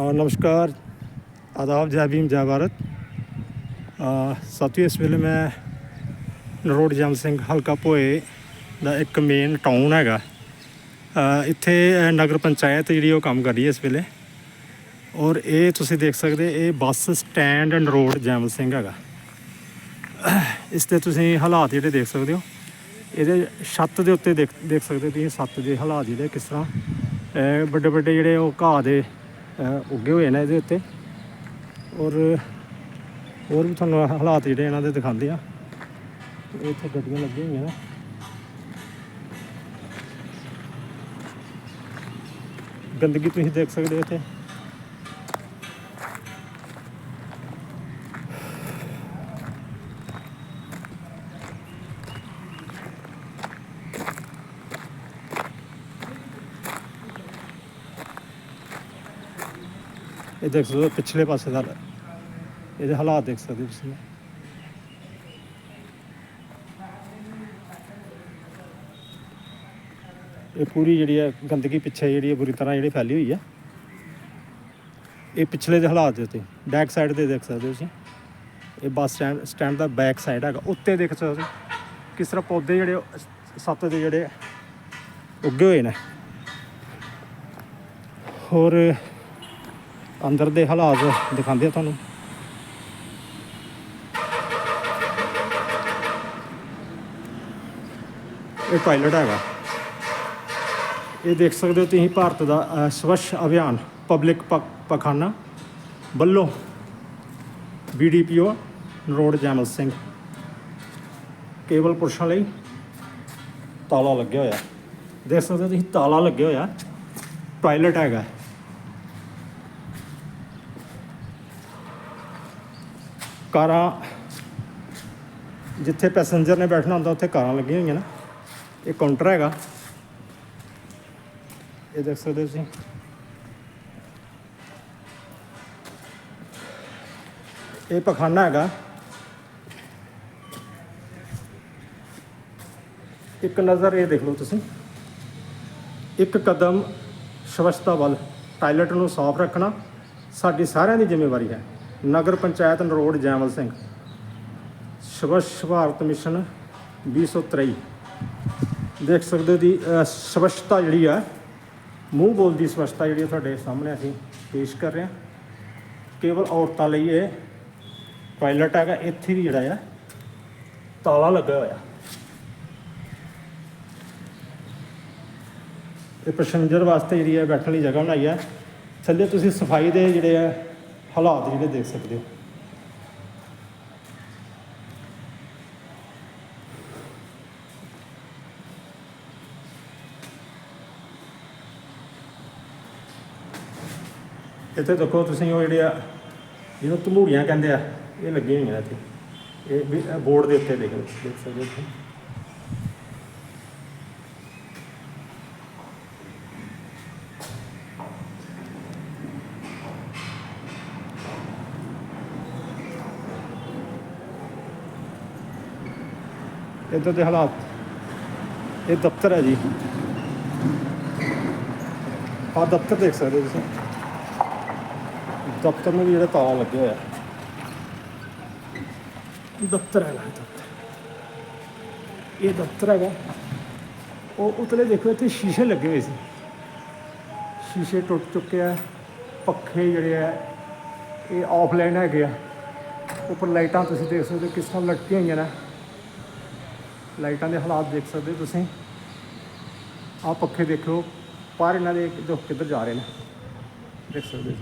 ਅ, ਨਮਸਕਾਰ ਆਦਾਬ ਜੈ ਭੀਮ ਜੈ ਭਾਰਤ ਅ, ਸਾਥੀਓ ਇਸ ਵੇਲੇ ਮੈਂ ਨਰੋਡ ਜਮ ਸਿੰਘ ਹਲਕਾ ਭੋਏ ਦਾ ਇੱਕ ਮੇਨ ਟਾਊਨ ਹੈਗਾ ਇੱਥੇ ਨਗਰ ਪੰਚਾਇਤ ਜਿਹੜੀ ਉਹ ਕੰਮ ਕਰ ਰਹੀ ਹੈ ਇਸ ਵੇਲੇ। ਔਰ ਇਹ ਤੁਸੀਂ ਦੇਖ ਸਕਦੇ ਇਹ ਬੱਸ ਸਟੈਂਡ ਨਰੋਡ ਜੈਮਲ ਸਿੰਘ ਹੈਗਾ। ਇਸ ਤੇ ਤੁਸੀਂ ਹਾਲਾਤ ਜਿਹੜੇ ਦੇਖ ਸਕਦੇ ਹੋ। ਇਹਦੇ ਛੱਤ ਦੇ ਉੱਤੇ ਦੇਖ ਦੇਖ ਸਕਦੇ ਹੋ ਤੁਸੀਂ ਛੱਤ ਦੇ ਹਾਲਾਤ ਜਿਹੜੇ ਕਿਸ ਤਰ੍ਹਾਂ। ਵੱਡੇ ਵੱਡੇ ਜਿਹੜੇ ਉਹ ਘਾਹ ਦੇ ਉੱਗੇ ਹੋਏ ਨੇ ਇਹਦੇ ਉੱਤੇ। ਔਰ ਹੋਰ ਵੀ ਤੁਹਾਨੂੰ ਹਾਲਾਤ ਜਿਹੜੇ ਇਹਨਾਂ ਦੇ ਦਿਖਾਉਂਦੇ ਆ। ਇੱਥੇ ਗੱਡੀਆਂ ਲੱਗੀਆਂ ਹੋਈਆਂ ਨੇ। ਗੰਦਗੀ ਤੁਸੀਂ ਦੇਖ ਸਕਦੇ ਹੋ ਇੱਥੇ। ਇਹ ਦੇਖ ਸਕਦੇ ਹੋ, ਪਿਛਲੇ ਪਾਸੇ ਦਾ ਇਹਦੇ ਹਾਲਾਤ ਦੇਖ ਸਕਦੇ ਹੋ ਤੁਸੀਂ। ਇਹ ਪੂਰੀ ਜਿਹੜੀ ਹੈ ਗੰਦਗੀ ਪਿੱਛੇ ਜਿਹੜੀ ਹੈ ਬੁਰੀ ਤਰ੍ਹਾਂ ਜਿਹੜੀ ਫੈਲੀ ਹੋਈ ਹੈ। ਇਹ ਪਿਛਲੇ ਦੇ ਹਾਲਾਤ ਦੇ ਉੱਤੇ ਬੈਕ ਸਾਈਡ ਤੇ ਦੇਖ ਸਕਦੇ ਹੋ ਤੁਸੀਂ। ਇਹ ਬੱਸ ਸਟੈਂਡ ਸਟੈਂਡ ਦਾ ਬੈਕ ਸਾਈਡ ਹੈਗਾ, ਉੱਤੇ ਦੇਖ ਸਕਦੇ ਹੋ ਕਿਸ ਤਰ੍ਹਾਂ ਪੌਦੇ ਜਿਹੜੇ ਸੱਤ ਦੇ ਜਿਹੜੇ ਉੱਗੇ ਹੋਏ ਨੇ। ਹੋਰ ਅੰਦਰ ਦੇ ਹਾਲਾਤ ਦਿਖਾਉਂਦੇ ਆ ਤੁਹਾਨੂੰ। ਇਹ ਪਾਇਲਟ ਹੈਗਾ। ਇਹ ਦੇਖ ਸਕਦੇ ਹੋ ਤੁਸੀਂ ਭਾਰਤ ਦਾ ਸਵੱਛ ਅਭਿਆਨ ਪਬਲਿਕ ਪਖਾਨਾ। ਵੱਲੋਂ ਬੀਡੀਪੀਓ ਨਰੋੜ ਜੈਮਲ ਸਿੰਘ। ਕੇਵਲ ਪੁਰਸ਼ਾਂ ਲਈ ਤਾਲਾ ਲੱਗਿਆ ਹੋਇਆ। ਦੇਖ ਸਕਦੇ ਹੋ ਤੁਸੀਂ ਤਾਲਾ ਲੱਗਿਆ ਹੋਇਆ। ਟਾਇਲਟ ਹੈਗਾ। ਕਾਰਾਂ, ਜਿੱਥੇ ਪੈਸੇਂਜਰ ਨੇ ਬੈਠਣਾ ਹੁੰਦਾ, ਉੱਥੇ ਕਾਰਾਂ ਲੱਗੀਆਂ ਹੋਈਆਂ ਨੇ। ਇਹ ਕਾਊਂਟਰ ਹੈਗਾ। ਇਹ ਦੇਖ ਸਕਦੇ ਤੁਸੀਂ। ਇਹ ਪਖਾਨਾ ਹੈਗਾ। ਇੱਕ ਨਜ਼ਰ ਇਹ ਦੇਖ ਲਓ ਤੁਸੀਂ। ਇੱਕ ਕਦਮ ਸਵੱਛਤਾ ਵੱਲ। ਟਾਇਲਟ ਨੂੰ ਸਾਫ਼ ਰੱਖਣਾ ਸਾਡੀ ਸਾਰਿਆਂ ਦੀ ਜ਼ਿੰਮੇਵਾਰੀ ਹੈ। ਨਗਰ ਪੰਚਾਇਤ ਨਰੋਡ ਜੈਮਲ ਸਿੰਘ। ਸਵੱਛ ਭਾਰਤ ਮਿਸ਼ਨ 2023 ਦੇਖ ਸਕਦੇ ਹੋ ਦੀ ਸਵੱਛਤਾ ਜਿਹੜੀ ਆ, ਮੂੰਹ ਬੋਲਦੀ ਸਵੱਛਤਾ ਜਿਹੜੀ ਤੁਹਾਡੇ ਸਾਹਮਣੇ ਅਸੀਂ ਪੇਸ਼ ਕਰ ਰਹੇ ਹਾਂ। ਕੇਵਲ ਔਰਤਾਂ ਲਈ ਇਹ ਪਾਇਲਟ ਹੈਗਾ, ਇੱਥੇ ਵੀ ਜਿਹੜਾ ਆ, ਤਾਲਾ ਲੱਗਾ ਹੋਇਆ। ਇਹ ਪੈਸੇਂਜਰ ਵਾਸਤੇ ਜਿਹੜੀ ਹੈ ਬੈਠਣ ਲਈ ਜਗ੍ਹਾ ਬਣਾਈ ਹੈ ਥੱਲੇ ਤੁਸੀਂ ਸਫ਼ਾਈ ਦੇ ਜਿਹੜੇ ਆ ਹਾਲਾਤ ਜਿਹੜੇ ਦੇਖ ਸਕਦੇ ਹੋ। ਇੱਥੇ ਦੇਖੋ ਤੁਸੀਂ ਉਹ ਜਿਹੜੇ ਆ ਜਿਹਨੂੰ ਤਮੂੜੀਆਂ ਕਹਿੰਦੇ ਆ, ਇਹ ਲੱਗੀਆਂ ਹੋਈਆਂ ਇੱਥੇ। ਇਹ ਵੀ ਬੋਰਡ ਦੇ ਉੱਤੇ ਦੇਖ ਲਓ, ਦੇਖ ਸਕਦੇ ਹੋ। ਤੁਸੀਂ ਇੱਧਰ ਦੇ ਹਾਲਾਤ। ਇਹ ਦਫ਼ਤਰ ਹੈ ਜੀ। ਆਹ ਦਫ਼ਤਰ ਦੇਖ ਸਕਦੇ ਹੋ ਤੁਸੀਂ। ਦਫ਼ਤਰ ਨੂੰ ਵੀ ਜਿਹੜਾ ਤਾਲਾ ਲੱਗਿਆ ਹੋਇਆ। ਦਫ਼ਤਰ ਹੈਗਾ ਇਹ ਦਫ਼ਤਰ। ਇਹ ਦਫ਼ਤਰ ਹੈਗਾ। ਉਹ ਉਤਲੇ ਦੇਖੋ, ਇੱਥੇ ਸ਼ੀਸ਼ੇ ਲੱਗੇ ਹੋਏ ਸੀ। ਸ਼ੀਸ਼ੇ ਟੁੱਟ ਚੁੱਕੇ ਆ। ਪੱਖੇ ਜਿਹੜੇ ਆ, ਇਹ ਆਫਲਾਈਨ ਹੈਗੇ ਆ। ਉੱਪਰ ਲਾਈਟਾਂ ਤੁਸੀਂ ਦੇਖ ਸਕਦੇ ਹੋ ਕਿਸ ਤਰ੍ਹਾਂ ਲਟਕੀਆਂ ਹੋਈਆਂ ਨੇ। ਲਾਈਟਾਂ ਦੇ ਹਾਲਾਤ ਦੇਖ ਸਕਦੇ ਹੋ ਤੁਸੀਂ। ਆਹ ਪੱਖੇ ਦੇਖੋ ਪਰ ਇਹਨਾਂ ਦੇ ਜੋ ਕਿੱਧਰ ਜਾ ਰਹੇ ਨੇ। ਦੇਖ ਸਕਦੇ ਹੋ।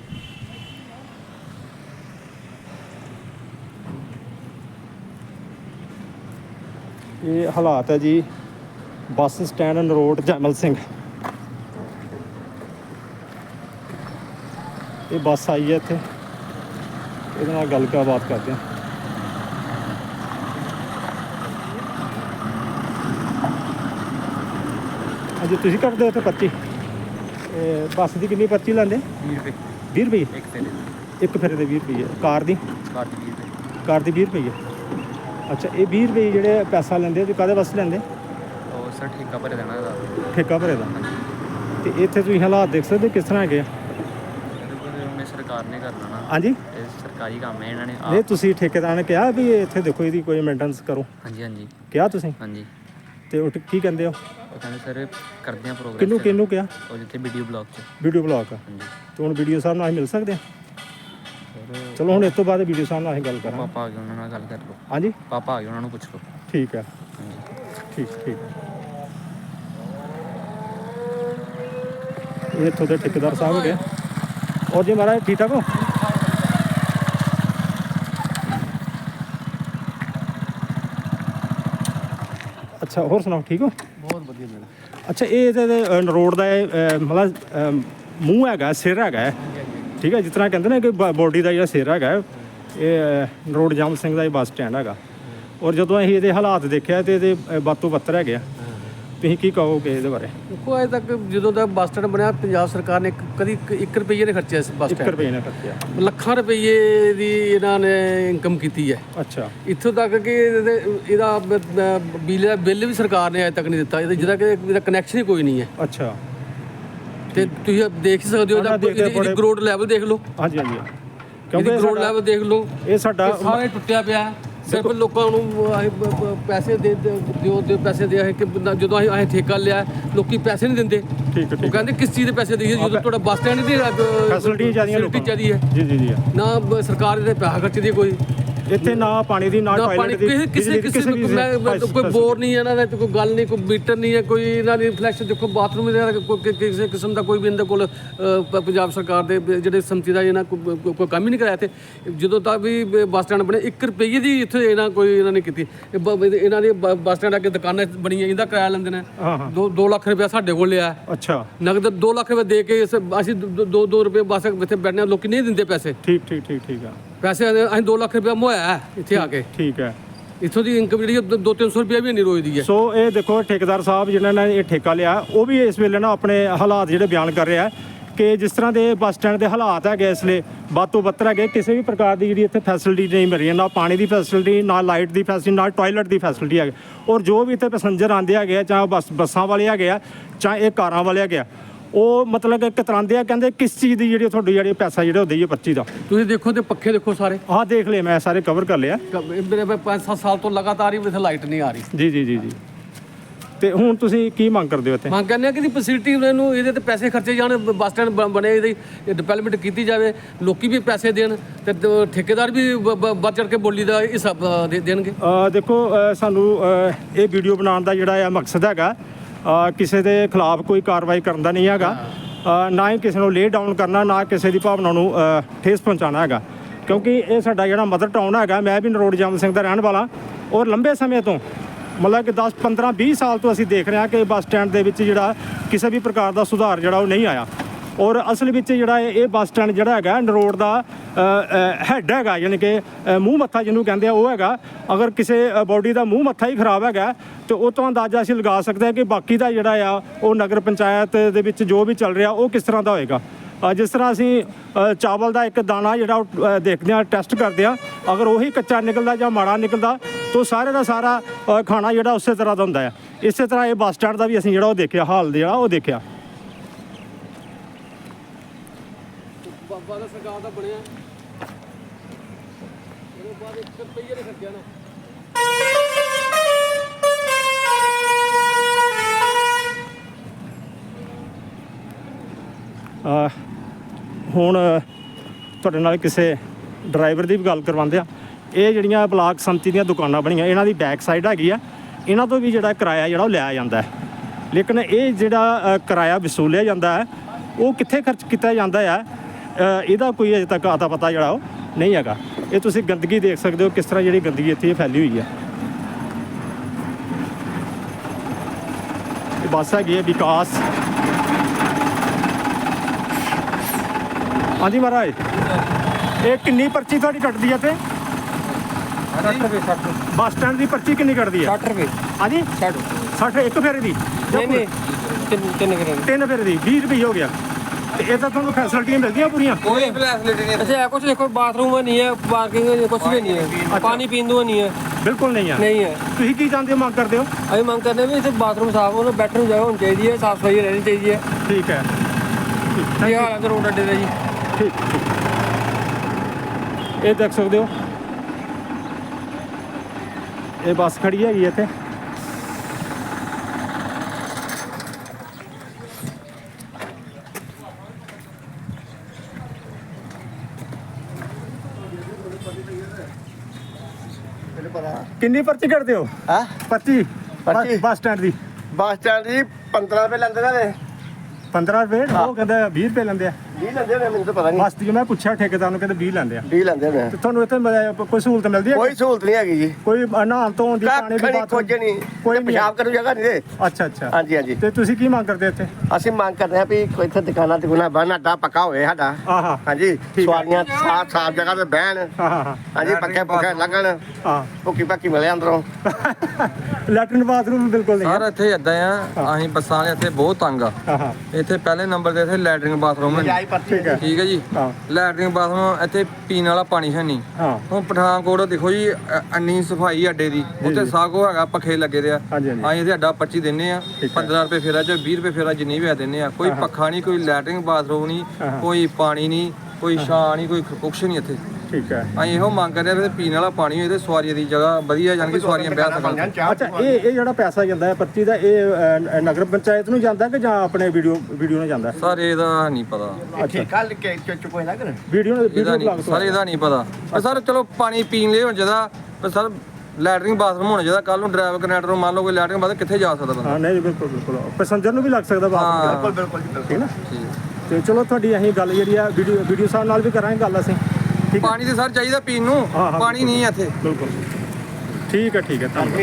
ਇਹ ਹਾਲਾਤ ਹੈ ਜੀ, ਬੱਸ ਸਟੈਂਡ ਨਰੋਡ ਜੈਮਲ ਸਿੰਘ। ਇਹ ਬੱਸ ਆਈ ਹੈ ਇੱਥੇ। ਇਹਦੇ ਨਾਲ ਗੱਲ ਬਾਤ ਕਰਦੇ ਹਾਂ। ਅਜੇ ਤੁਸੀਂ ਕੱਟਦੇ ਹੋ ਤੇ ਪਰਚੀ ਇਹ ਬੱਸ ਦੀ ਕਿੰਨੀ ਪਰਚੀ ਲੈਂਦੇ 20 ਰੁਪਏ। 20 ਰੁਪਏ? ਇੱਕ ਫੇਰੇ ਇੱਕ ਫੇਰੇ ਦੇ 20 ਰੁਪਏ। ਕਾਰ ਦੀ? ਕਾਟ 20 ਰੁਪਏ। ਕਾਰ ਦੀ 20 ਰੁਪਏ। ਅੱਛਾ ਇਹ 20 ਰੁਪਏ ਜਿਹੜੇ ਪੈਸਾ ਲੈਂਦੇ ਤੇ ਕਾਦੇ ਵਾਸਤੇ ਲੈਂਦੇ? ਉਹ ਸਰ ਠੇਕਾ ਭਰੇ ਦੇਣਾ ਇਹਦਾ ਠੇਕਾ ਭਰੇ ਦਾ। ਤੇ ਇੱਥੇ ਤੁਸੀਂ ਹਾਲਾਤ ਦੇਖ ਸਕਦੇ ਹੋ ਕਿਸ ਤਰ੍ਹਾਂ ਹੈਗੇ ਆ? ਸਰਕਾਰ ਨੇ ਕਰਨਾ ਨਾ। ਹਾਂਜੀ? ਇਹ ਸਰਕਾਰੀ ਕੰਮ ਹੈ ਇਹਨਾਂ ਨੇ। ਆਪ- ਨਹੀਂ ਤੁਸੀਂ ਠੇਕੇਦਾਰ ਨੇ ਕਿਹਾ ਵੀ ਇੱਥੇ ਦੇਖੋ ਇਹਦੀ ਕੋਈ ਮੇਨਟੇਨੈਂਸ ਕਰੋ। ਹਾਂਜੀ ਹਾਂਜੀ। ਕਿਹਾ ਤੁਸੀਂ? ਹਾਂਜੀ। ਤੇ ਉਹ ਕੀ ਕਹਿੰਦੇ ਹੋ? ਉਹ ਕਹਿੰਦੇ ਸਰ ਕਰਦੇ ਆ ਪ੍ਰੋਗਰਾਮ ਕਿਹਨੂੰ ਕਿਹਨੂੰ ਕਿਹਾ? ਉਹ ਜਿੱਥੇ ਵੀਡੀਓ ਬਲੌਗ 'ਚ। ਵੀਡੀਓ ਬਲੌਗ ਹਾਂਜੀ। ਤੇ ਹੁਣ ਵੀਡੀਓ ਸਾਹਿਬ ਨਾਲ ਅਸੀਂ ਮਿਲ ਸਕਦੇ ਹਾਂ? ਸਰ ਚਲੋ ਹੁਣ ਇਸ ਤੋਂ ਬਾਅਦ ਵੀਡੀਓ ਸਾਹਿਬ ਨਾਲ ਅਸੀਂ ਗੱਲ ਕਰਾਂਗੇ। ਪਾਪਾ ਆ ਕੇ ਉਹਨਾਂ ਨਾਲ ਗੱਲ ਕਰ ਲਓ। ਹਾਂਜੀ? ਪਾਪਾ ਆ ਕੇ ਉਹਨਾਂ ਨੂੰ ਪੁੱਛ ਲਓ। ਠੀਕ ਹੈ ਹਾਂਜੀ। ਠੀਕ ਠੀਕ। ਇਹ ਇੱਥੋਂ ਦੇ ਠੇਕੇਦਾਰ ਸਾਹਿਬ ਹੈਗੇ ਔਰ ਜੀ ਮਹਾਰਾਜ ਠੀਕ ਠਾਕ ਹੋ? ਅੱਛਾ ਹੋਰ ਸੁਣਾਓ ਠੀਕ ਹੋ? ਬਹੁਤ ਅੱਛਾ ਇਹ ਇਹਦੇ ਰੋਡ ਦਾ ਇਹ, ਅਹ, ਮਤਲਬ ਅਹ, ਮੂੰਹ ਹੈਗਾ ਸਿਰ ਹੈਗਾ ਹੈ। ਠੀਕ ਹੈ ਜਿਸ ਤਰ੍ਹਾਂ ਕਹਿੰਦੇ ਨੇ ਕਿ ਬੋਡੀ ਦਾ ਜਿਹੜਾ ਸਿਰ ਹੈਗਾ ਹੈ, ਇਹ ਰੋਡ ਜਾਮ ਸਿੰਘ ਦਾ ਇਹ ਬੱਸ ਸਟੈਂਡ ਹੈਗਾ ਔਰ ਜਦੋਂ ਅਸੀਂ ਇਹਦੇ ਹਾਲਾਤ ਦੇਖਿਆ ਤੇ ਇਹਦੇ ਅਹ, ਤੋਂ ਬੱਤਰ ਹੈਗੇ ਆ ਤੁਸੀਂ ਕੀ ਕਹੋਗੇ ਇਹਦੇ ਬਾਰੇ? ਦੇਖੋ ਅਜੇ ਤੱਕ ਜਦੋਂ ਦਾ ਬੱਸ ਸਟੈਂਡ ਬਣਿਆ ਪੰਜਾਬ ਸਰਕਾਰ ਨੇ ਕਦੀ 1 ਰੁਪਈਏ ਨੇ ਖਰਚਿਆ ਇਸ ਬੱਸ 1 ਸਟੈਂਡ ਰੁਪਏ ਨਾਲ ਖਰਚਿਆ। ਲੱਖਾਂ ਰੁਪਈਏ ਦੀ ਇਹਨਾਂ ਨੇ ਇਨਕਮ ਕੀਤੀ ਹੈ। ਅੱਛਾ। ਇੱਥੋਂ ਤੱਕ ਕਿ ਇਹਦੇ- ਇਹਦਾ ਬ- ਬ- ਬਿੱਲ ਦਾ ਬਿੱਲ ਵੀ ਸਰਕਾਰ ਨੇ ਅਜੇ ਤੱਕ ਨਹੀਂ ਦਿੱਤਾ। ਇਹਦਾ ਜਿਹਦਾ ਕਿ ਇਹਦਾ ਕਨੈਕਸ਼ਨ ਹੀ ਕੋਈ ਨਹੀਂ ਹੈ। ਅੱਛਾ। ਤੇ ਤੁਸੀਂ ਦੇਖ ਹੀ ਸਕਦੇ ਹੋ ਦੇਖਦੇ ਇਹਦਾ ਬੜੇ- ਗਰੋਡ ਲੈਵਲ ਦੇਖ ਲਓ। ਹਾਂਜੀ ਹਾਂਜੀ। ਇਹਦੀ ਕਿਉਂਕਿ ਗਰੋਡ ਲੈਵਲ ਦੇਖ ਲਓ। ਇਹ ਸਾਡਾ ਸਾਰੇ ਟੁੱਟਿਆ ਪਿਆ। ਹੈ। ਸਿਰਫ ਲੋਕਾਂ ਨੂੰ ਅਸੀਂ ਪੈਸੇ ਦੇ ਦੇ- ਦਿਓ ਪੈਸੇ ਦੇ ਅਸੀਂ ਕਿ ਬੰਦਾ- ਜਦੋਂ ਅਸੀਂ ਅਸੀਂ ਠੇਕਾ ਲਿਆ ਲੋਕੀ ਪੈਸੇ ਨਹੀਂ ਦਿੰਦੇ। ਠੀਕ ਹੈ ਉਹ ਠੀਕ ਕਹਿੰਦੇ ਕਿਸ ਚੀਜ਼ ਦੇ ਪੈਸੇ ਦੇਈਏ? ਜਦੋਂ ਤੁਹਾਡਾ ਬੱਸ ਸਟੈਂਡ ਦੀ ਫੈਸਿਲਿਟੀ ਚਾਹੀਦੀਆਂ ਲੋਕਾਂ ਫੈਸਿਲਿਟੀ ਹੈ। ਜੀ ਜੀ ਜੀ। ਨਾ ਬ- ਸਰਕਾਰ ਦੇ ਪੈਸਾ ਖਰਚਦੀ ਕੋਈ। ਇੱਥੇ ਨਾ ਪਾਣੀ ਦੀ ਨਾ ਨਾ ਪਾਣੀ ਟਾਇਲਟ ਦੀ ਕਿਸੇ ਕਿਸੇ ਬਿਜਲੀ ਦੀ, ਕਿਸੇ ਵੀ ਮੈਂ- ਮੈਂ- ਕੋਈ ਬੋਰ ਨਹੀਂ ਹੈ ਇਹਨਾਂ ਦਾ ਕੋਈ ਗੱਲ ਨਹੀਂ ਕੋਈ ਮੀਟਰ ਨਹੀਂ ਹੈ ਕੋਈ ਇਹਨਾਂ ਦੀ ਦੇਖੋ ਬਾਥਰੂਮ ਦੇ ਕੋਈ ਕਿ- ਕਿਸੇ ਕਿਸਮ ਦਾ ਕੋਈ ਵੀ ਇਹਨਾਂ ਕੋਲ ਅ, ਪ- ਪੰਜਾਬ ਸਰਕਾਰ ਦੇ ਬ- ਜਿਹੜੇ ਸੰਮਤੀ ਦਾ ਇਹਨਾਂ ਕੋਈ ਕੰਮ ਹੀ ਨਹੀਂ ਕਰਾਇਆ ਤੇ ਜਦੋਂ ਤੱਕ ਵੀ ਬ- ਬੱਸ ਸਟੈਂਡ ਬਣੇ 1 ਰੁਪਏ ਦੀ ਇੱਥੇ ਇਹਨਾਂ ਕੋਈ ਇਹਨਾਂ ਨੇ ਕੀਤੀ। ਇਹ ਬ- ਬ- ਇਹਨਾਂ ਦੀ ਬ- ਬੱਸ ਸਟੈਂਡ ਅੱਗੇ ਦੁਕਾਨਾਂ ਬਣੀਆਂ ਇਹਦਾ ਕਿਰਾਇਆ ਲੈਂਦੇ ਨੇ। ਹਾਂ ਹਾਂ। 2 2 ਲੱਖ ਰੁਪਇਆ ਸਾਡੇ ਕੋਲ ਲਿਆ। ਅੱਛਾ। ਨਗਦ 2 ਲੱਖ ਰੁਪਏ ਦੇ ਕੇ ਇਸ- ਅਸੀਂ 2 2 ਰੁਪਏ ਬੱਸ ਇੱਥੇ ਬੈਠਨੇ ਹਾਂ, ਲੋਕੀ ਨਹੀਂ ਦਿੰਦੇ ਪੈਸੇ। ਠੀਕ ਠੀਕ ਠੀਕ ਠੀਕ ਆ। ਪੈਸੇ ਅਸੀਂ 2 ਲੱਖ ਰੁਪਇਆ ਮੁਹਾਇਆ ਹੈ ਇੱਥੇ ਆ ਕੇ। ਠੀਕ ਹੈ। ਇੱਥੋਂ ਦੀ ਇਨਕਮ ਜਿਹੜੀ 2-300 ਰੁਪਇਆ ਵੀ ਨਹੀਂ ਰੋਜ਼ ਦੀ ਹੈ। ਸੋ ਇਹ ਦੇਖੋ ਠੇਕੇਦਾਰ ਸਾਹਿਬ ਜਿਨ੍ਹਾਂ ਨੇ ਇਹ ਠੇਕਾ ਲਿਆ ਉਹ ਵੀ ਇਸ ਵੇਲੇ ਨਾ ਆਪਣੇ ਹਾਲਾਤ ਜਿਹੜੇ ਬਿਆਨ ਕਰ ਰਿਹਾ ਕਿ ਜਿਸ ਤਰ੍ਹਾਂ ਦੇ ਬੱਸ ਸਟੈਂਡ ਦੇ ਹਾਲਾਤ ਹੈਗੇ ਇਸ ਲਈ ਬਾਤੋਂ ਬੱਤਰ ਹੈਗੇ ਕਿਸੇ ਵੀ ਪ੍ਰਕਾਰ ਦੀ ਜਿਹੜੀ ਇੱਥੇ ਫੈਸਿਲਿਟੀ ਨਹੀਂ ਮਿਲ ਰਹੀ ਨਾ ਪਾਣੀ ਦੀ ਫੈਸਿਲਿਟੀ ਨਾ ਲਾਈਟ ਦੀ ਫੈਸਿਲਿਟੀ ਨਾ ਟਾਇਲਟ ਦੀ ਫੈਸਿਲਿਟੀ ਹੈਗੀ। ਔਰ ਜੋ ਵੀ ਇੱਥੇ ਪੈਸੇਂਜਰ ਆਉਂਦੇ ਹੈਗੇ ਆ ਚਾਹੇ ਬੱਸ ਬੱਸਾਂ ਵਾਲੇ ਹੈਗੇ ਆ ਚਾਹੇ ਇਹ ਕਾਰਾਂ ਵਾਲੇ ਹੈਗੇ ਆ ਉਹ ਮਤਲਬ ਕਿ ਕਤਰਾਉਂਦੇ ਆ ਕਹਿੰਦੇ ਕਿਸ ਚੀਜ਼ ਦੀ ਜਿਹੜੀ ਤੁਹਾਡੀ ਜਿਹੜੀ ਪੈਸਾ ਜਿਹੜਾ ਉਹ ਦਈਏ ਪਰਚੀ ਦਾ। ਤੁਸੀਂ ਦੇਖੋ ਤੇ ਪੱਖੇ ਦੇਖੋ ਸਾਰੇ। ਆਹ ਦੇਖ ਲਏ ਮੈਂ ਸਾਰੇ ਕਵਰ ਕਰ ਲਿਆ ਕ- ਮੇਰੇ 5-7 ਸਾਲ ਤੋਂ ਲਗਾਤਾਰ ਹੀ ਇੱਥੇ ਲਾਈਟ ਨਹੀਂ ਆ ਰਹੀ। ਜੀ ਜੀ ਜੀ ਜੀ। ਤੇ ਹੁਣ ਤੁਸੀਂ ਕੀ ਮੰਗ ਕਰਦੇ ਹੋ ਇੱਥੇ? ਮੰਗ ਕਹਿੰਦੇ ਆ ਕਿ ਦੀ ਫੈਸਿਲਿਟੀ ਨੂੰ ਇਹਦੇ ਤੇ ਪੈਸੇ ਖਰਚੇ ਜਾਣ ਬੱਸ ਸਟੈਂਡ ਬ- ਬਣੇ ਇਹਦੀ ਡਿਵੈਲਪਮੈਂਟ ਕੀਤੀ ਜਾਵੇ ਲੋਕੀ ਵੀ ਪੈਸੇ ਦੇਣ ਤੇ ਦ- ਠੇਕੇਦਾਰ ਵੀ ਵੱਧ ਚੜ ਕੇ ਬੋਲੀ ਦਾ ਹਿੱਸਾ ਦੇ- ਦੇਣਗੇ। ਅ, ਦੇਖੋ ਅ, ਸਾਨੂੰ ਅ, ਇਹ ਵੀਡੀਓ ਬਣਾਉਣ ਦਾ ਜਿਹੜਾ ਆ ਮਕਸਦ ਹੈਗਾ ਕਿਸੇ ਦੇ ਖਿਲਾਫ ਕੋਈ ਕਾਰਵਾਈ ਕਰਨ ਦਾ ਨਹੀਂ ਹੈਗਾ। ਨਾ ਹੀ ਕਿਸੇ ਨੂੰ ਲੇ ਡਾਊਨ ਕਰਨਾ, ਨਾ ਕਿਸੇ ਦੀ ਭਾਵਨਾ ਨੂੰ ਠੇਸ ਪਹੁੰਚਾਉਣਾ ਹੈਗਾ। ਕਿਉਂਕਿ ਇਹ ਸਾਡਾ ਜਿਹੜਾ ਮਦਰ ਟਾਊਨ ਹੈਗਾ, ਮੈਂ ਵੀ ਨਰੋੜ ਜਮਲ ਸਿੰਘ ਦਾ ਰਹਿਣ ਵਾਲਾ। ਔਰ ਲੰਬੇ ਸਮੇਂ ਤੋਂ, ਮਤਲਬ ਕਿ 10 15 20 ਸਾਲ ਤੋਂ ਅਸੀਂ ਦੇਖ ਰਹੇ ਹਾਂ ਕਿ ਬੱਸ ਸਟੈਂਡ ਦੇ ਵਿੱਚ ਜਿਹੜਾ ਕਿਸੇ ਵੀ ਪ੍ਰਕਾਰ ਦਾ ਸੁਧਾਰ ਜਿਹੜਾ ਉਹ ਨਹੀਂ ਆਇਆ। ਔਰ ਅਸਲ ਵਿੱਚ ਜਿਹੜਾ ਇਹ ਬੱਸ ਸਟੈਂਡ ਜਿਹੜਾ ਹੈਗਾ ਨਰੋੜ ਦਾ ਹੈੱਡ ਹੈਗਾ ਯਾਨੀ ਕਿ ਮੂੰਹ ਮੱਥਾ ਜਿਹਨੂੰ ਕਹਿੰਦੇ ਆ ਉਹ ਹੈਗਾ। ਅਗਰ ਕਿਸੇ ਬਾਡੀ ਦਾ ਮੂੰਹ ਮੱਥਾ ਹੀ ਖਰਾਬ ਹੈਗਾ ਤੇ ਉਹ ਤੋਂ ਅੰਦਾਜ਼ਾ ਅਸੀਂ ਲਗਾ ਸਕਦੇ ਹਾਂ ਕਿ ਬਾਕੀ ਦਾ ਜਿਹੜਾ ਆ ਉਹ ਨਗਰ ਪੰਚਾਇਤ ਦੇ ਵਿੱਚ ਜੋ ਵੀ ਚੱਲ ਰਿਹਾ ਉਹ ਕਿਸ ਤਰ੍ਹਾਂ ਦਾ ਹੋਏਗਾ। ਜਿਸ ਤਰ੍ਹਾਂ ਅਸੀਂ ਚਾਵਲ ਦਾ ਇੱਕ ਦਾਣਾ ਜਿਹੜਾ ਉਹ, ਦੇਖਦੇ ਹਾਂ ਟੈਸਟ ਕਰਦੇ ਹਾਂ। ਅਗਰ ਉਹੀ ਕੱਚਾ ਨਿਕਲਦਾ ਜਾਂ ਮਾੜਾ ਨਿਕਲਦਾ ਤਾਂ ਸਾਰੇ ਦਾ ਸਾਰਾ ਖਾਣਾ ਜਿਹੜਾ ਉਸੇ ਤਰ੍ਹਾਂ ਦਾ ਹੁੰਦਾ ਆ। ਇਸੇ ਤਰ੍ਹਾਂ ਇਹ ਬੱਸ ਸਟੈਂਡ ਦਾ ਵੀ ਅਸੀਂ ਜਿਹੜਾ ਉਹ ਦੇਖਿਆ ਹਾਲ ਜਿਹੜਾ ਉਹ ਦੇਖਿਆ। ਬਾਬਾ ਸਰਕਾਰ ਦਾ ਬਣਿਆ। ਉਹਦੇ ਬਾਅਦ 1 ਰੁਪਈਏ ਨੇ ਖਰਚਿਆ ਨਾ ਹੁਣ ਤੁਹਾਡੇ ਨਾਲ ਕਿਸੇ ਡਰਾਈਵਰ ਦੀ ਵੀ ਗੱਲ ਕਰਵਾਉਂਦੇ ਆ ਇਹ ਜਿਹੜੀਆਂ ਬਲਾਕ ਸੰਮਤੀ ਦੀਆਂ ਦੁਕਾਨਾਂ ਬਣੀਆਂ, ਇਹਨਾਂ ਦੀ ਬੈਕ ਸਾਈਡ ਹੈਗੀ ਆ। ਇਹਨਾਂ ਤੋਂ ਵੀ ਜਿਹੜਾ ਕਿਰਾਇਆ ਜਿਹੜਾ ਉਹ ਲਿਆ ਜਾਂਦਾ ਹੈ। ਲੇਕਿਨ ਇਹ ਜਿਹੜਾ ਕਿਰਾਇਆ ਵਸੂਲਿਆ ਜਾਂਦਾ ਹੈ, ਉਹ ਕਿੱਥੇ ਖਰਚ ਕੀਤਾ ਜਾਂਦਾ ਹੈ? ਇਹਦਾ ਕੋਈ ਅਜੇ ਤੱਕ ਆਤਾ ਪਤਾ ਜਿਹੜਾ ਉਹ ਨਹੀਂ ਹੈਗਾ। ਇਹ ਤੁਸੀਂ ਗੰਦਗੀ ਦੇਖ ਸਕਦੇ ਹੋ ਕਿਸ ਤਰ੍ਹਾਂ ਜਿਹੜੀ ਗੰਦਗੀ ਇੱਥੇ ਫੈਲੀ ਹੋਈ ਹੈ ਇਹ ਬੱਸ ਹੈਗੀ ਹੈ ਵਿਕਾਸ। ਹਾਂਜੀ ਮਹਾਰਾਜ ਇਹ ਕਿੰਨੀ ਪਰਚੀ ਤੁਹਾਡੀ ਕੱਟਦੀ ਹੈ ਤੇ 60 ਰੁਪਏ 60 ਬੱਸ ਸਟੈਂਡ ਦੀ ਪਰਚੀ ਕਿੰਨੀ ਕੱਟਦੀ ਹੈ 60 ਰੁਪਏ। ਹਾਂਜੀ? 60 60 ਇੱਕ ਫੇਰੇ ਦੀ। ਨਹੀਂ ਨਹੀਂ ਤਿੰਨ ਤਿੰਨ ਗ੍ਰਾਮ ਤਿੰਨ ਫੇਰੇ ਦੀ। 20 ਰੁਪਏ ਹੋ ਗਿਆ। ਤੇ ਇਹ ਤਾਂ ਤੁਹਾਨੂੰ ਫੈਸਿਲਿਟੀਆਂ ਮਿਲਦੀਆਂ ਪੂਰੀਆਂ? ਕੋਈ ਫੈਸਿਲਿਟੀ ਨਹੀਂ ਅੱਛਾ ਕੁਝ ਦੇਖੋ ਬਾਥਰੂਮ ਨਹੀਂ ਹੈ ਪਾਰਕਿੰਗ ਨਹੀਂ ਕੁਝ ਵੀ ਨਹੀਂ ਹੈ। ਪਾਣੀ ਪੀਣ ਨੂੰ ਨਹੀਂ ਹੈ। ਬਿਲਕੁਲ ਨਹੀਂ ਹੈ ਨਹੀਂ ਹੈ। ਤੁਸੀਂ ਕੀ ਚਾਹੁੰਦੇ ਮੰਗ ਕਰਦੇ ਹੋ? ਅਸੀਂ ਮੰਗ ਕਰਦੇ ਵੀ ਇੱਥੇ ਬਾਥਰੂਮ ਸਾਫ਼ ਹੋਣ ਬੈਠਣ ਜਗ੍ਹਾ ਹੋਣੀ ਚਾਹੀਦੀ ਹੈ ਸਾਫ਼ ਸਫ਼ਾਈ ਰਹਿਣੀ ਚਾਹੀਦੀ ਹੈ। ਠੀਕ ਹੈ। ਇਹ ਹਾਲ ਹੈ ਰੋਡ ਅੱਡੇ ਦਾ ਜੀ? ਠੀਕ ਇਹ ਦੇਖ ਸਕਦੇ ਹੋ। ਇਹ ਬੱਸ ਖੜੀ ਹੈਗੀ ਇੱਥੇ। ਕਿੰਨੀ ਪਰਚੀ ਕੱਢਦੇ ਹੋ? ਹਾਂ? ਪਰਚੀ? ਪਰਚੀ? ਬੱਸ ਸਟੈਂਡ ਦੀ। ਬੱਸ ਸਟੈਂਡ ਦੀ 15 ਰੁਪਏ ਲੈਂਦੇ ਨੇ 15 ਰੁਪਏ? ਉਹ ਕਹਿੰਦਾ 20 ਰੁਪਏ ਲੈਂਦੇ ਆ। 20 ਲੈਂਦੇ ਨੇ ਮੈਨੂੰ ਤਾਂ ਪਤਾ ਨਹੀਂ। ਬੱਸ ਦੀ ਮੈਂ ਪੁੱਛਿਆ ਠੇਕੇਦਾਰ ਨੂੰ ਕਹਿੰਦੇ 20 ਲੈਂਦੇ ਆ। 20 ਲੈਂਦੇ ਨੇ ਤੇ ਤੁਹਾਨੂੰ ਇੱਥੇ ਮ- ਕੋਈ ਸਹੂਲਤ ਮਿਲਦੀ ਹੈ ਕੋਈ ਸਹੂਲਤ ਨਹੀਂ ਹੈਗੀ ਜੀ। ਕੋਈ ਨਹਾਉਣ ਤੋਂ ਦੀ ਕੱਖ ਪਾਣੀ ਦੀ ਨਹੀਂ ਬਾਥਰੂਮ ਕੁਝ ਨਹੀਂ। ਕੋਈ ਕੋਈ ਨਹੀਂ ਪਿਸ਼ਾਬ ਕਰੂ ਜਗ੍ਹਾ ਨਹੀਂ ਦੇ ਅੱਛਾ ਅੱਛਾ। ਹਾਂਜੀ ਹਾਂਜੀ। ਤੇ ਤੁਸੀਂ ਕੀ ਮੰਗ ਕਰਦੇ ਇੱਥੇ? ਅਸੀਂ ਮੰਗ ਕਰਦੇ ਹਾਂ ਵੀ ਕੋਈ ਇੱਥੇ ਦੁਕਾਨਾਂ ਦੁਕਾਨਾਂ ਬਣ ਅੱਡਾ ਪੱਕਾ ਹੋਵੇ ਸਾਡਾ। ਆਹਾ ਹਾਂਜੀ ਹੈ। ਸਵਾਰੀਆਂ ਸਾਫ਼ ਸਾਫ਼ ਜਗ੍ਹਾ ਤੇ ਬਹਿਣ। ਹਾਂ ਹਾਂ ਹਾਂ। ਹਾਂਜੀ ਪੱਕੇ ਪੱਕੇ ਲੱਗਣ। ਹਾਂ। ਭੁੱਕੀ ਭੱਕੀ ਮਿਲੇ ਅੰਦਰੋਂ। ਲੈਟਰਨ ਬਾਥਰੂਮ ਬਿਲਕੁਲ ਨਹੀਂ ਸਰ ਇੱਥੇ ਇਦਾਂ ਆ ਅਸੀਂ ਬੱਸਾਂ ਵਾਲੇ ਇੱਥੇ ਬਹੁਤ ਤੰਗ ਆ। ਹਾਂ ਹਾਂ। ਇੱਥੇ ਪਹਿਲੇ ਨੰਬਰ ਤੇ ਇੱਥੇ ਲੈਟਰਿੰਗ ਬਾਥਰੂਮ ਹੈ। ਜਾਈ ਪਰਚੀ ਠੀਕ ਹੈ। ਠੀਕ ਹੈ ਜੀ। ਹਾਂ। ਲੈਟਰਿੰਗ ਬਾਥਰੂਮ ਇੱਥੇ ਪੀਣ ਵਾਲਾ ਪਾਣੀ ਹੈ ਨਹੀਂ। ਹਾਂ। ਹੁਣ ਪਠਾਨਕੋਟ ਦੇਖੋ ਜੀ ਅ- ਇੰਨੀ ਸਫ਼ਾਈ ਅੱਡੇ ਦੀ। ਉੱਥੇ ਸਾਗੋ ਹੈਗਾ ਪੱਖੇ ਲੱਗੇ ਦੇ ਆ। ਹਾਂਜੀ, ਹਾਂਜੀ। ਅਸੀਂ ਅੱਡਾ 25 ਦਿੰਨੇ ਆ ਠੀਕ ਹੈ। 15 ਰੁਪਏ ਫੇਰਾ ਚ 20 ਰੁਪਏ ਫੇਰਾ ਜਿੰਨੀ ਵੀ ਆ ਦਿੰਨੇ ਆ। ਕੋਈ ਪੱਖਾ ਨਹੀਂ ਕੋਈ ਲੈਟਰਿੰਗ ਬਾਥਰੂਮ ਨਹੀਂ ਹਾਂ। ਕੋਈ ਪਾਣੀ ਨਹੀਂ ਕੋਈ ਛਾਂ ਨਹੀਂ ਕੋਈ ਕੁਛ ਨਹੀਂ ਇੱਥੇ। ਠੀਕ ਹੈ। ਅਸੀਂ ਇਹੋ ਮੰਗ ਕਰਦੇ ਆ ਵੀ ਪੀਣ ਵਾਲਾ ਪਾਣੀ ਹੋਏ ਤੇ ਸਵਾਰੀਆਂ ਦੀ ਜਗ੍ਹਾ ਵਧੀਆ ਜਾਣ ਕੇ ਸਵਾਰੀਆਂ ਬਹਿ ਸਕਣ। ਅੱਛਾ ਇਹ ਇਹ ਜਿਹੜਾ ਪੈਸਾ ਜਾਂਦਾ ਹੈ ਪਰਚੀ ਦਾ ਇਹ ਨਗਰ ਪੰਚਾਇਤ ਨੂੰ ਜਾਂਦਾ ਕਿ ਜਾਂ ਆਪਣੇ ਵੀਡੀਓ ਵੀਡੀਓ ਨੂੰ ਜਾਂਦਾ? ਸਰ ਇਹਦਾ ਨਹੀਂ ਪਤਾ। ਅੱਛਾ। ਕੱਲ ਕੇ ਚੁੱਪ ਕੋਈ ਲੱਗ ਰਿਹਾ ਵੀਡੀਓ ਨੂੰ ਇਹਦਾ ਵੀਡੀਓ ਨਹੀਂ ਬਲਾਕ ਸਰ ਇਹਦਾ ਨਹੀਂ ਪਤਾ। ਪਰ ਸਰ ਚਲੋ ਪਾਣੀ ਪੀਣ ਲਈ ਹੁਣ ਜਿਹਦਾ ਪਰ ਸਰ ਲੈਟਰਿੰਗ ਬਾਥਰੂਮ ਹੋਣਾ ਚਾਹੀਦਾ ਕੱਲ ਨੂੰ ਡਰਾਈਵਰ ਕਨੈਕਟਰ ਨੂੰ ਮੰਨ ਲਓ ਕੋਈ ਲੈਟਰਿੰਗ ਬਾਥਰੂਮ ਕਿੱਥੇ ਜਾ ਸਕਦਾ ਬੰਦਾ? ਹਾਂ ਨਹੀਂ ਬਿਲਕੁਲ ਬਿਲਕੁਲ। ਪੈਸੰਜਰ ਨੂੰ ਵੀ ਲੱਗ ਸਕਦਾ ਬਾਤ ਹਾਂ। ਬਿਲਕੁਲ ਜੀ ਠੀਕ ਨਾ? ਠੀਕ। ਹੈ। ਤੇ ਚਲੋ ਤੁਹਾਡੀ ਅਸੀਂ ਗੱਲ ਜਿਹੜੀ ਆ ਵੀਡੀਓ ਵੀਡੀਓ ਸਾਹਿਬ ਨਾਲ ਵੀ ਕਰਾਂਗੇ ਗੱਲ ਅਸੀਂ। ਠੀਕ ਹੈ ਪਾਣੀ ਤੇ ਸਰ ਚਾਹੀਦਾ ਪੀਣ ਨੂੰ ਹਾਂ, ਹਾਂ, ਪਾਣੀ ਨਹੀਂ ਹੈ ਇੱਥੇ। ਬਿਲਕੁਲ। ਠੀਕ ਹੈ ਠੀਕ ਹੈ ਧੰਨਵਾਦ।